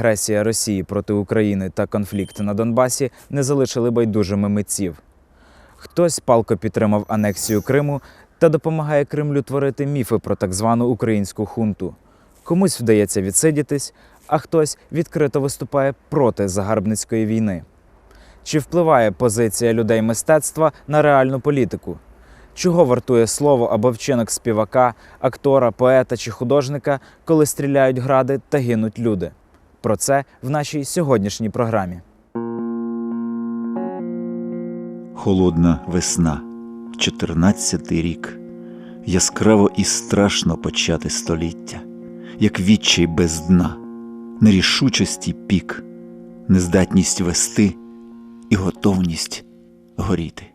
агресія Росії проти України та конфлікт на Донбасі не залишили байдужими митців. Хтось палко підтримав анексію Криму та допомагає Кремлю творити міфи про так звану українську хунту. Комусь вдається відсидітись, а хтось відкрито виступає проти загарбницької війни. Чи впливає позиція людей мистецтва на реальну політику? Чого вартує слово або вчинок співака, актора, поета чи художника, коли стріляють гради та гинуть люди? Про це в нашій сьогоднішній програмі. Холодна весна, 14-й рік. Яскраво і страшно почати століття, як відчай без дна, нерішучості пік, нездатність вести і готовність горіти.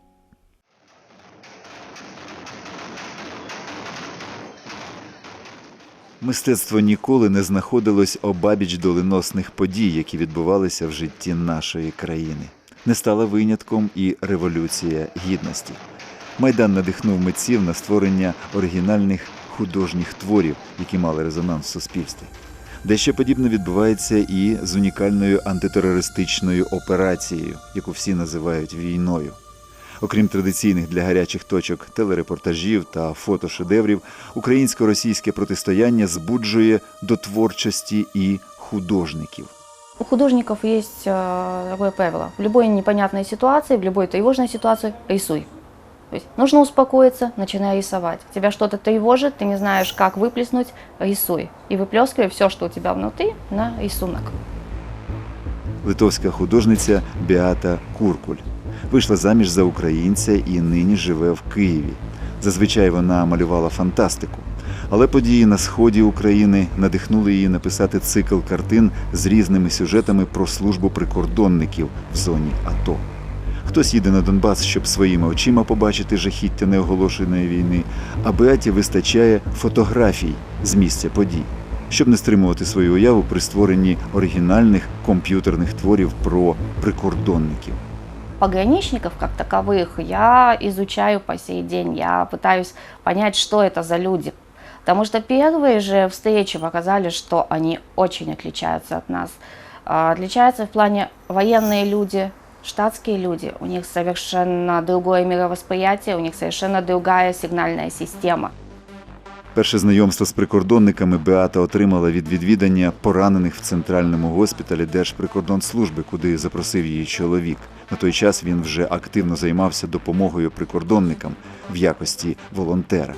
Мистецтво ніколи не знаходилось обабіч доленосних подій, які відбувалися в житті нашої країни. Не стала винятком і революція гідності. Майдан надихнув митців на створення оригінальних художніх творів, які мали резонанс в суспільстві. Дещо подібне відбувається і з унікальною антитерористичною операцією, яку всі називають війною. Окрім традиційних для гарячих точок телерепортажів та фотошедеврів, українсько-російське протистояння збуджує до творчості і художників. У художников есть э, такое правило. В любой непонятной ситуации, в любой тревожной ситуации рисуй. То есть нужно успокоиться, начинай рисовать. Тебя что-то тревожит, ты не знаешь, как выплеснуть, рисуй. И выплескивай все, что у тебя внутри, на рисунок. Литовська художниця Біата Куркуль вийшла заміж за українця і нині живе в Києві. Зазвичай вона малювала фантастику. Але події на сході України надихнули її написати цикл картин з різними сюжетами про службу прикордонників в зоні АТО. Хтось їде на Донбас, щоб своїми очима побачити жахіття неоголошеної війни, а Беаті вистачає фотографій з місця подій, щоб не стримувати свою уяву при створенні оригінальних комп'ютерних творів про прикордонників Пограничников как таковых я изучаю по сей день. Я пытаюсь понять, что это за люди. Потому что первые же встречи показали, что они очень отличаются от нас. А, Отличаются в плане военные люди, штатские люди. У них совершенно другое мировосприятие, у них совершенно другая сигнальная система. Перше знайомство з прикордонниками Беата отримала від відвідання поранених в центральному госпіталі Держприкордонслужби, куди запросив її чоловік. На той час він вже активно займався допомогою прикордонникам в якості волонтера.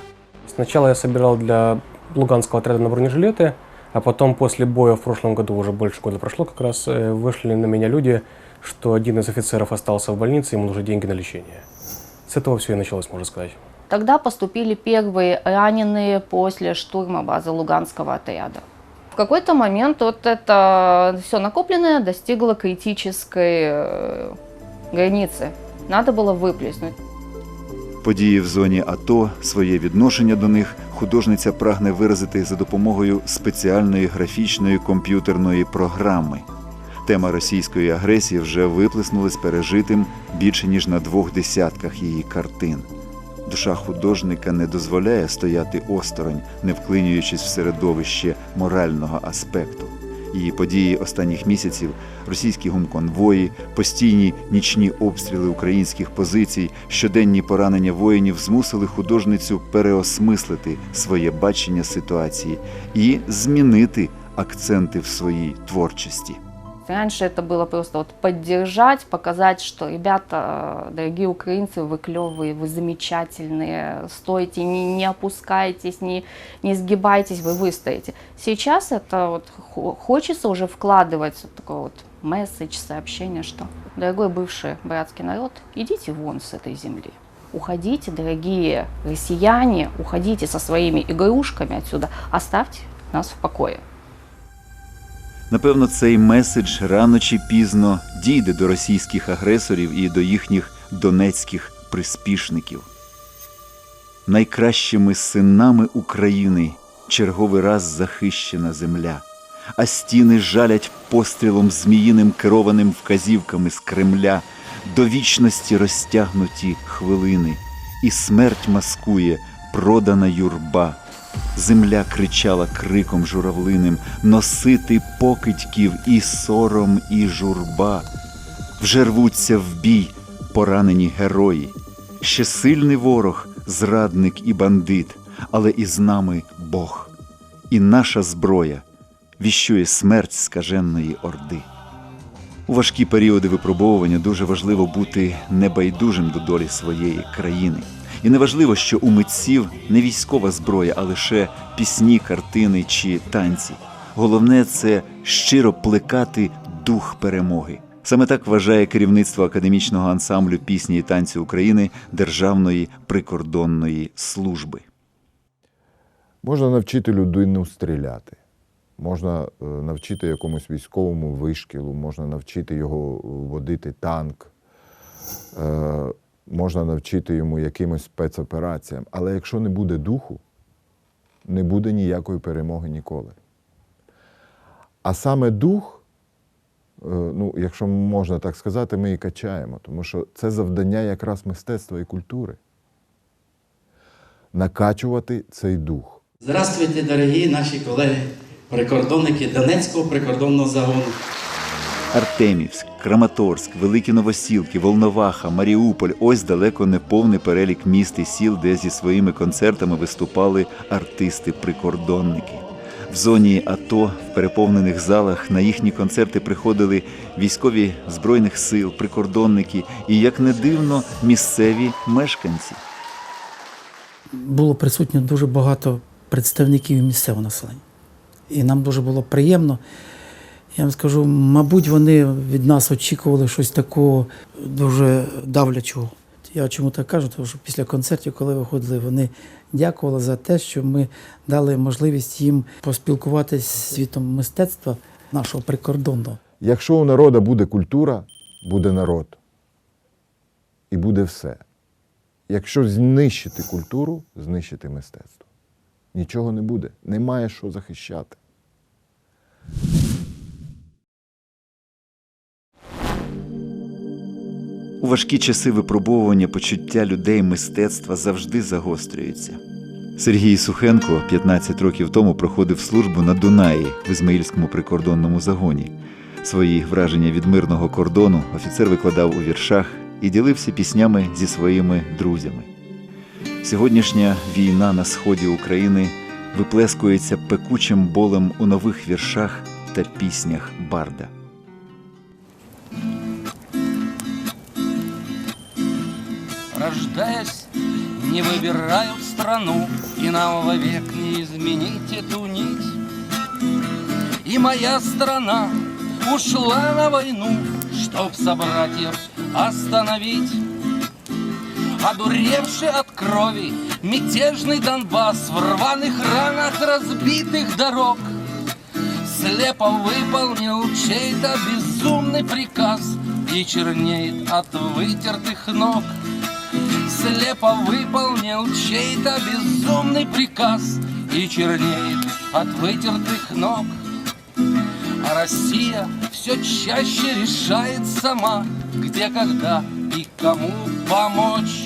Сначала я собирал для Луганского отряда на бронежилеты, а потом после боя в прошлом году, уже больше года прошло как раз, э, вышли на меня люди, что один из офицеров остался в больнице, ему нужны деньги на лечение. С этого все и началось, можно сказать. Тогда поступили первые раненые после штурма базы Луганского отряда. В какой-то момент вот это все накопленное достигло критической э, границы. Надо было выплеснуть. Події в зоні АТО, своє відношення до них художниця прагне виразити за допомогою спеціальної графічної комп'ютерної програми. Тема російської агресії вже виплеснулась пережитим більше ніж на двох десятках її картин. Душа художника не дозволяє стояти осторонь, не вклинюючись в середовище морального аспекту. Її події останніх місяців, російські гумконвої, постійні нічні обстріли українських позицій, щоденні поранення воїнів змусили художницю переосмислити своє бачення ситуації і змінити акценти в своїй творчості. Раньше это было просто вот поддержать, показать, что ребята, э, дорогие украинцы, вы клевые, вы замечательные, стойте, не, не опускайтесь, не, не сгибайтесь, вы выстоите. Сейчас это вот хо- хочется уже вкладывать вот такой вот месседж, сообщение, что дорогой бывший братский народ, идите вон с этой земли. Уходите, дорогие россияне, уходите со своими игрушками отсюда, оставьте нас в покое. Напевно, цей меседж рано чи пізно дійде до російських агресорів і до їхніх донецьких приспішників. Найкращими синами України черговий раз захищена земля, а стіни жалять пострілом зміїним керованим вказівками з Кремля, до вічності розтягнуті хвилини, і смерть маскує продана юрба, Земля кричала криком журавлиним, носити покидьків і сором, і журба. Вже рвуться в бій поранені герої. Ще сильний ворог, зрадник і бандит, але і з нами Бог. І наша зброя віщує смерть скаженої орди. У важкі періоди випробовування дуже важливо бути небайдужим до долі своєї країни. І неважливо, що у митців не військова зброя, а лише пісні, картини чи танці. Головне це щиро плекати дух перемоги. Саме так вважає керівництво академічного ансамблю пісні і танці України Державної прикордонної служби. Можна навчити людину стріляти, можна е, навчити якомусь військовому вишкілу, можна навчити його е, водити танк, е, можна навчити йому якимось спецопераціям. Але якщо не буде духу, не буде ніякої перемоги ніколи. А саме дух, е, ну, якщо можна так сказати, ми і качаємо, тому що це завдання якраз мистецтва і культури. Накачувати цей дух. Здравствуйте, дорогі наші колеги, прикордонники Донецького прикордонного загону. Артемівськ, Краматорськ, Великі Новосілки, Волноваха, Маріуполь ось далеко не повний перелік міст і сіл, де зі своїми концертами виступали артисти-прикордонники. В зоні АТО в переповнених залах на їхні концерти приходили військові збройних сил, прикордонники і, як не дивно, місцеві мешканці. було присутньо дуже багато представників місцевого населення. І нам дуже було приємно. Я вам скажу, мабуть, вони від нас очікували щось такого дуже давлячого. Я чому так кажу, тому що після концертів, коли виходили, вони дякували за те, що ми дали можливість їм поспілкуватися з світом мистецтва нашого прикордонного. Якщо у народу буде культура, буде народ. І буде все. Якщо знищити культуру, знищити мистецтво. Нічого не буде. Немає що захищати. У важкі часи випробовування почуття людей мистецтва завжди загострюється. Сергій Сухенко 15 років тому проходив службу на Дунаї в Ізмаїльському прикордонному загоні. Свої враження від мирного кордону офіцер викладав у віршах і ділився піснями зі своїми друзями. Сьогоднішня війна на сході України виплескується пекучим болем у нових віршах та піснях Барда. Рождаясь, не выбирают страну, И нам вовек не изменить эту нить. И моя страна ушла на войну, Чтоб собратьев остановить. Одуревший от крови мятежный Донбасс В рваных ранах разбитых дорог Слепо выполнил чей-то безумный приказ И чернеет от вытертых ног Слепо выполнил чей-то безумный приказ И чернеет от вытертых ног. А Россия все чаще решает сама Где, когда и кому помочь.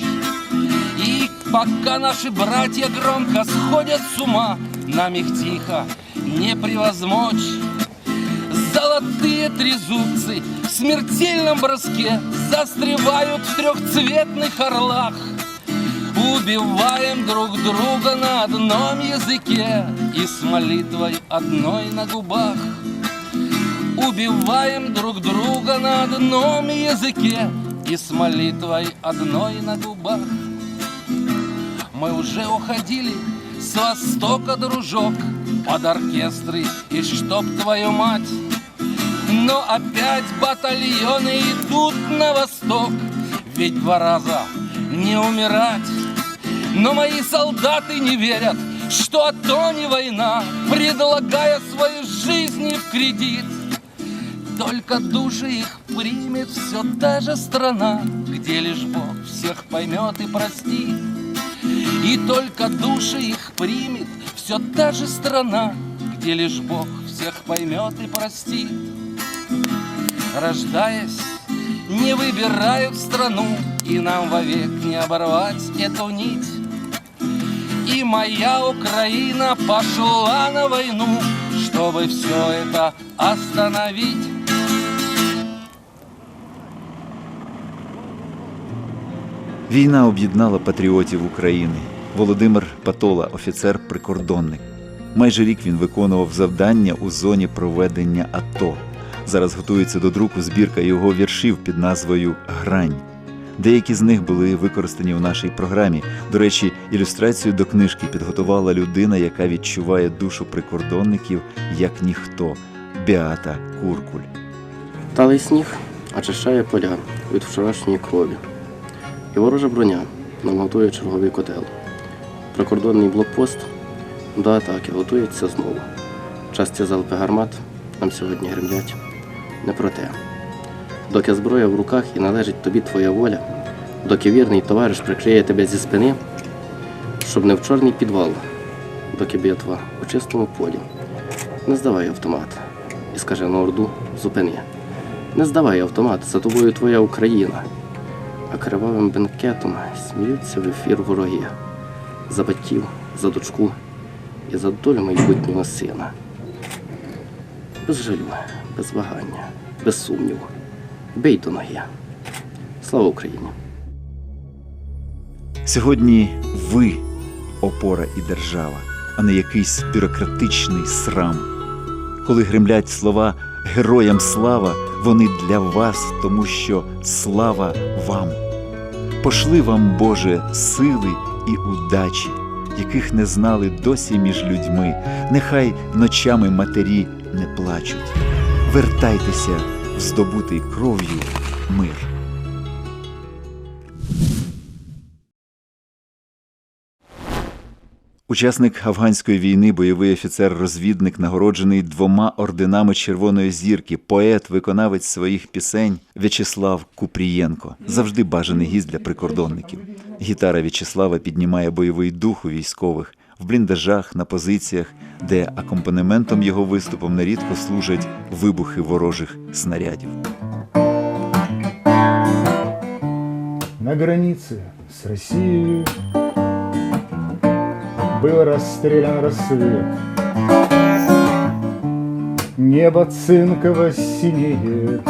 И пока наши братья громко сходят с ума Нам их тихо не превозмочь. Золотые трезубцы в смертельном броске Застревают в трехцветных орлах Убиваем друг друга на одном языке И с молитвой одной на губах. Убиваем друг друга на одном языке И с молитвой одной на губах. Мы уже уходили с востока, дружок Под оркестры и чтоб твою мать. Но опять батальоны идут на восток Ведь два раза не умирать Но мои солдаты не верят, что то не война Предлагая свои жизни в кредит только души их примет все та же страна, Где лишь Бог всех поймет и простит. И только души их примет все та же страна, Где лишь Бог всех поймет и простит. Рождаясь, не выбирают страну, И нам вовек не оборвать эту нить. И моя Украина пошла на войну, чтобы все это остановить. Війна об'єднала патріотів України. Володимир Патола, офіцер-прикордонник. Майже рік він виконував завдання у зоні проведення АТО. Зараз готується до друку збірка його віршів під назвою Грань. Деякі з них були використані в нашій програмі. До речі, ілюстрацію до книжки підготувала людина, яка відчуває душу прикордонників як ніхто Беата Куркуль. Талий сніг очищає поля від вчорашньої крові. І ворожа броня нам готує черговий котел. Прикордонний блокпост до атаки готується знову. Часті залпи гармат нам сьогодні гремлять не про те. Доки зброя в руках і належить тобі твоя воля, доки вірний товариш прикриє тебе зі спини, щоб не в чорний підвал, доки битва у чистому полі. Не здавай автомат і скаже на орду зупини. Не здавай автомат, за тобою твоя Україна. А кривавим бенкетом сміються в ефір вороги. За батьків, за дочку і за долю майбутнього сина. Без жалю, без вагання, без сумніву. Бей до ноги. Слава Україні! Сьогодні ви опора і держава, а не якийсь бюрократичний срам. Коли гремлять слова героям слава, вони для вас, тому що слава вам. Пошли вам, Боже, сили і удачі, яких не знали досі між людьми. Нехай ночами матері не плачуть. Вертайтеся здобутий кров'ю мир. Учасник афганської війни, бойовий офіцер-розвідник, нагороджений двома орденами Червоної зірки, поет, виконавець своїх пісень В'ячеслав Купрієнко, завжди бажаний гість для прикордонників. Гітара В'ячеслава піднімає бойовий дух у військових в бліндажах, на позиціях, де акомпанементом його виступом нерідко служать вибухи ворожих снарядів. На границе с Россией был расстрелян рассвет. Небо цинково синеет,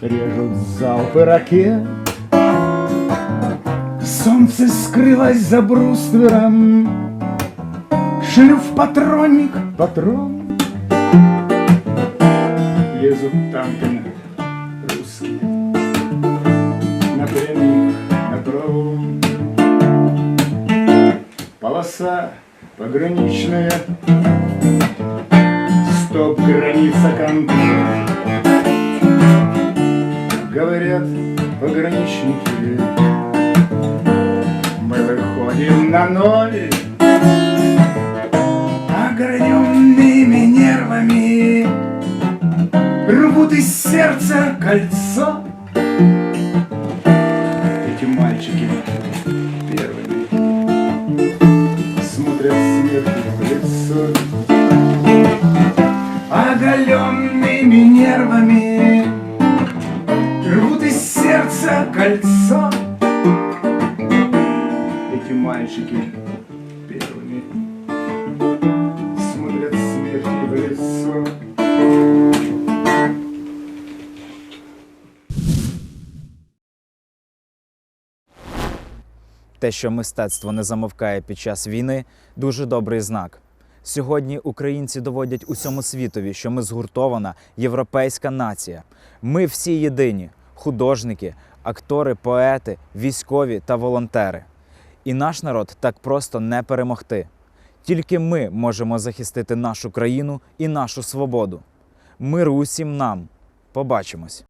режут залпы ракет. Солнце скрылось за бруствером, шлю в патронник патрон. Лезут танками русские напрямик на пролом. Полоса пограничная, стоп, граница контроль. Говорят пограничники, ноль. Ограненными нервами рвут из сердца кольцо. Те, що мистецтво не замовкає під час війни, дуже добрий знак. Сьогодні українці доводять усьому світові, що ми згуртована європейська нація. Ми всі єдині художники, актори, поети, військові та волонтери. І наш народ так просто не перемогти. Тільки ми можемо захистити нашу країну і нашу свободу. Миру усім нам. Побачимось!